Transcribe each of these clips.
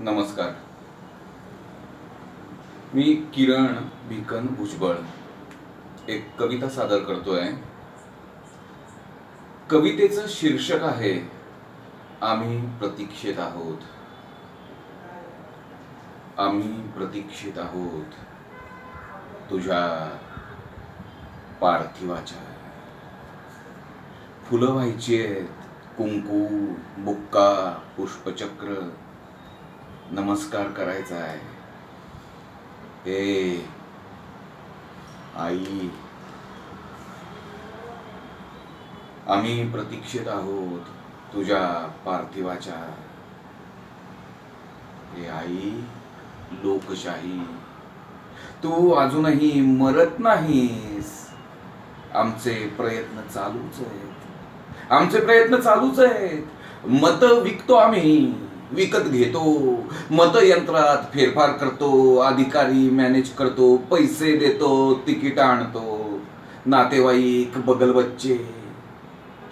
नमस्कार. मी किरण भिकन भुजबळ. एक कविता सादर करतोय. कवितेचं शीर्षक आहे आम्ही प्रतीक्षेत आहोत. आम्ही प्रतीक्षेत आहोत. तुझ्या पार्थिवाच्या. फुलं व्हायची आहेत कुंकू बुक्का पुष्पचक्र नमस्कार करायचा आहे. हे आई. आम्ही प्रतीक्षित आहोत तुझ्या पार्थिवाच्या. हे आई लोकशाही. तू अजूनही मरत नाहीस. आमचे प्रयत्न चालूच आहेत. आमचे प्रयत्न चालूच आहेत. मत विकतो आम्ही. विकत घेतो मतयंत्रात फेरफार करतो अधिकारी मॅनेज करतो पैसे देतो तिकीट आणतो. नातेवाईक बगल बच्चे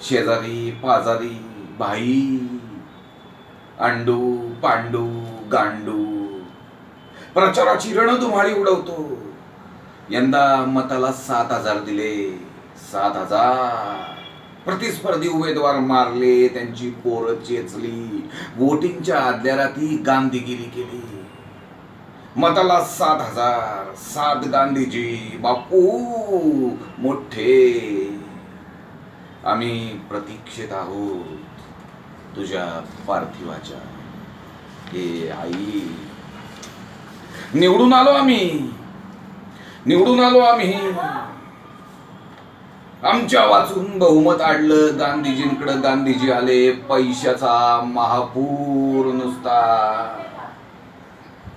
शेजारी पाजारी भाई अंडू पांडू गांडू. प्रचाराची रणधुमाळी उडवतो. यंदा मताला सात हजार दिले सात हजार. प्रतिस्पर्धी उमेदवार मारले त्यांची पोरं चेचली वोटिंगच्या आदल्या राती गांधीगिरी केली. मताला सात हजार सात गांधीजी बापू मोठे. आम्ही प्रतीक्षेत आहोत तुझ्या पार्थिवाच्या. हे आई. निवडून आलो आम्ही. निवडून आलो आम्ही. आमच्या वाचून बहुमत आडलं गांधीजींकडे गांधीजी आले. पैशाचा महापूर नुसता.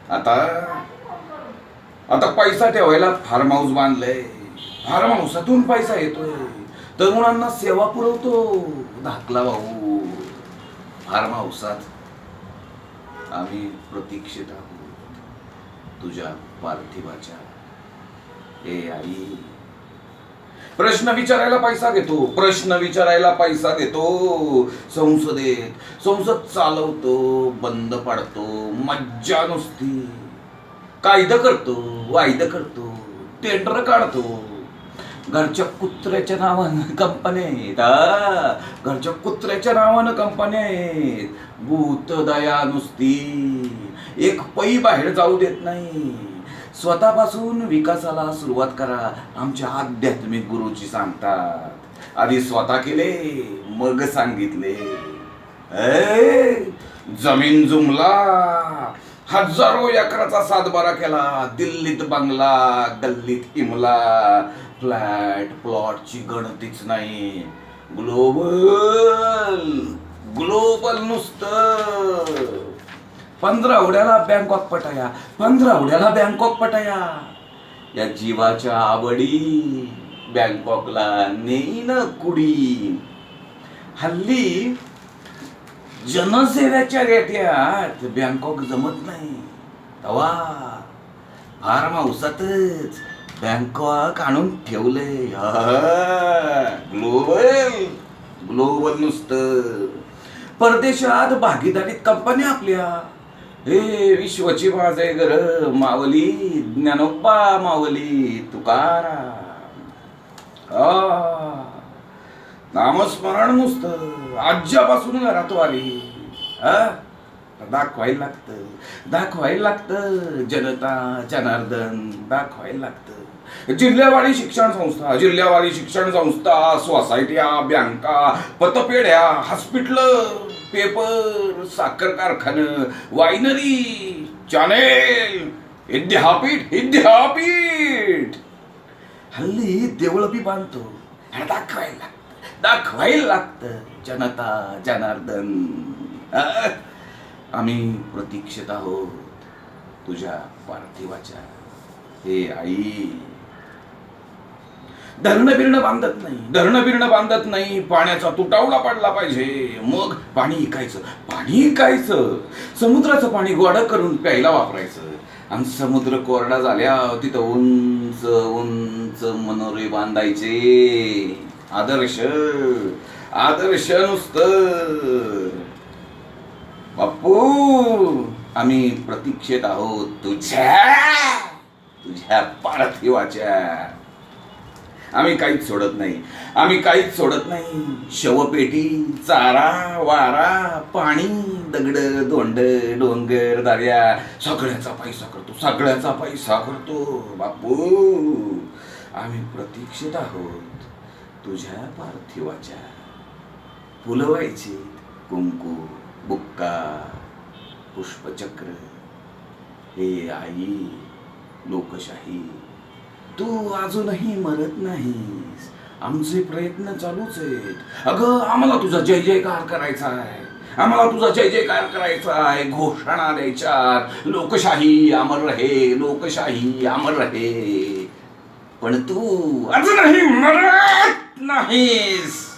आता आता पैसा ठेवायला फार्म हाऊस बांधलंय. फार्म हाऊसातून पैसा येतोय. तरुणांना सेवा पुरवतो. धाकला भाऊ. फार्म हाऊसात आम्ही प्रतीक्षित आहोत. तुझ्या पार्थिवाच्या. ए आई. प्रश्न विचारायला पैसा घेतो प्रश्न विचारायला पैसा घेतो संसदेत संसद चालवतो बंद पाडतो मज्जा नुसती. कायदा करतो वायदा करतो टेंडर काढतो. घरच्या कुत्र्याच्या नावानं कंपन्या आहेत घरच्या कुत्र्याच्या नावानं कंपन्या आहेत भूतदया नुसती. एक पै बाहेर जाऊ देत नाही. स्वतःपासून विकासाला सुरुवात करा. आमच्या आध्यात्मिक गुरुजी सांगतात. आधी स्वतः केले मग सांगितले. जमीन जुमला. हजारो एकराचा सातबारा केला. दिल्लीत बंगला गल्लीत इमला. फ्लॅट प्लॉटची गणतीच नाही. ग्लोबल ग्लोबल नुसतं. पंधरा उड्याला बँकॉक पटाया पंधरा उड्याला बँकॉक पटाया. या जीवाच्या आवडी बँकॉकला नेईन कुडी. हल्ली जनसेव्याच्या रेट्यात बँकॉक जमत नाही. तवा फार मावसातच बँकॉक आणून ठेवले ग्लोबल ग्लोबल नुसतं. परदेशात भागीदारीत कंपन्या आपल्या. हे विश्वची माझे घर मावली ज्ञानोबा मावली तुकारा नामस्मरण नुसतं आज्यापासून घरात वारी. हा? दाखवायला लागतं दाखवायला लागतं जनता जनार्दन दाखवायला लागतं. जिल्ह्यावारी शिक्षण संस्था जिल्ह्यावारी शिक्षण संस्था सोसायट्या बँका पतपेढ्या हॉस्पिटल. पेपर साखर कारखानं वायनरी चॅनेल विद्यापीठ विद्यापीठ हल्ली देवळ बी बांधतो. आणि दाखवायला लागतं. दाखवायला लागतं. जनता जनार्दन. आम्ही प्रतीक्षित आहोत तुझ्या पार्थिवाच्या. हे आई. धरणं बिरणं बांधत नाही. धरणं बिरणं बांधत नाही. पाण्याचा तुटावडा पडला पाहिजे. मग पाणी इकायचं. पाणी इकायचं. समुद्राचं पाणी गोडं करून प्यायला वापरायचं. आणि समुद्र कोरडा झाल्या तिथं उंच उंच मनोरे बांधायचे. आदर्श. आदर्श नुसतं. बापू आम्ही प्रतीक्षेत आहोत. तुझ्या तुझ्या पार्थिवाच्या. आम्ही काहीच सोडत नाही. आम्ही काहीच सोडत नाही. शवपेटी चारा वारा पाणी दगड धोंड डोंगर दर्या. सगळ्याचा पैसा करतो सगळ्याचा पैसा करतो. बापू आम्ही प्रतीक्षित आहोत तुझ्या पार्थिवाच्या. फुलवायची कुंकू बुक्का पुष्पचक्र. हे आई लोकशाही तू अजूनही मरत नाहीस. आमचे प्रयत्न चालूच आहेत. अगं आम्हाला तुझा जय जयकार करायचा आहे. आम्हाला तुझा जय जयकार करायचा आहे. घोषणा द्यायच्या. लोकशाही अमर रहे लोकशाही अमर रहे. पण तू अजूनही मरत नाहीस.